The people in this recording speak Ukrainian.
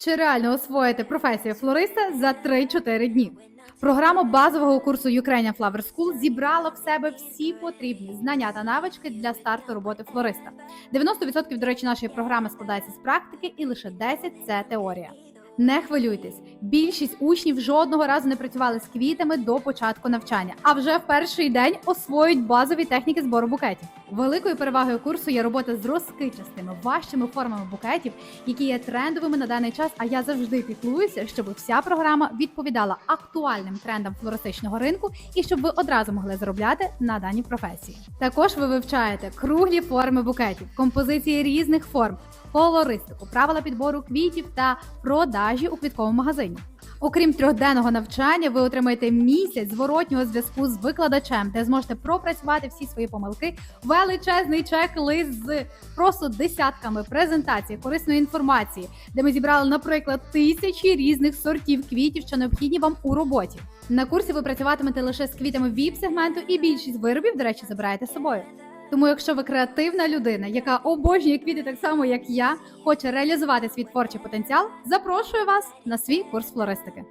Чи реально освоїти професію флориста за 3-4 дні? Програма базового курсу Ukrainian Flower School зібрала в себе всі потрібні знання та навички для старту роботи флориста. 90% до речі, нашої програми складається з практики, і лише 10% – це теорія. Не хвилюйтесь, більшість учнів жодного разу не працювали з квітами до початку навчання, а вже в перший день освоюють базові техніки збору букетів. Великою перевагою курсу є робота з розкичастими важчими формами букетів, які є трендовими на даний час. А я завжди піклуюся, щоб вся програма відповідала актуальним трендам флористичного ринку і щоб ви одразу могли заробляти на даній професії. Також ви вивчаєте круглі форми букетів, композиції різних форм, колористику, правила підбору квітів та продажі у квітковому магазині. Окрім трьохденного навчання, ви отримаєте місяць зворотнього зв'язку з викладачем, де зможете пропрацювати всі свої помилки, величезний чек-лист з просто десятками презентацій, корисної інформації, де ми зібрали, наприклад, тисячі різних сортів квітів, що необхідні вам у роботі. На курсі ви працюватимете лише з квітами ВІП-сегменту, і більшість виробів, до речі, забираєте з собою. Тому, якщо ви креативна людина, яка обожнює квіти так само, як я, хоче реалізувати свій творчий потенціал, запрошую вас на свій курс флористики.